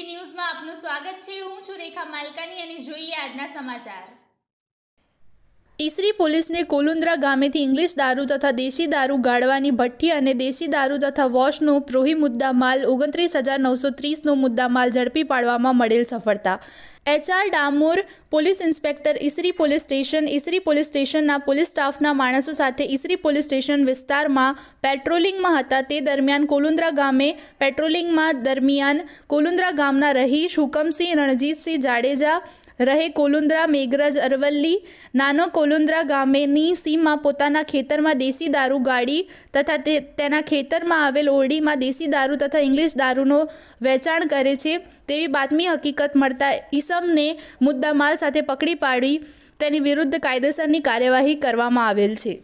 TV ન્યૂઝમાં આપનું સ્વાગત છે. હું છું રેખા માલકાની અને જોઈએ આજના સમાચાર. ઈસરી પોલીસને કોલુંદ્રા ગામેથી ઇંગ્લિશ દારૂ તથા દેશી દારૂ ગાળવાની ભઠ્ઠી અને દેશી દારૂ તથા વોશનો પ્રોહી મુદ્દા માલ ઓગણત્રીસ હજાર નવસો ત્રીસનો મુદ્દા માલ ઝડપી પાડવામાં મળેલ સફળતા. HR Damor police inspector Isri police station, Isri police સ્ટેશનના પોલીસ સ્ટાફના માણસો સાથે ઈસરી પોલીસ સ્ટેશન વિસ્તારમાં પેટ્રોલિંગમાં હતા. તે દરમિયાન કોલુંદ્રા ગામે પેટ્રોલિંગમાં દરમિયાન કોલુંદ્રા ગામના રહીશ હુકમસિંહ રણજીતસિંહ જાડેજા રહે કોલુંદ્રા મેઘરજ અરવલ્લી. નાનો કોલુંદ્રા ગામેની સીમમાં પોતાના ખેતરમાં દેશી દારૂ ગાડી તથા તેના ખેતરમાં આવેલ ઓરડીમાં દેશી દારૂ તથા ઇંગ્લિશ દારૂનો વેચાણ કરે છે. તેવી બાતમી હકીકત મળતા ઈસમને મુદ્દામાલ સાથે પકડી પાડી. તેની વિરુદ્ધ કાયદેસરની કાર્યવાહી કરવામાં આવેલ છે.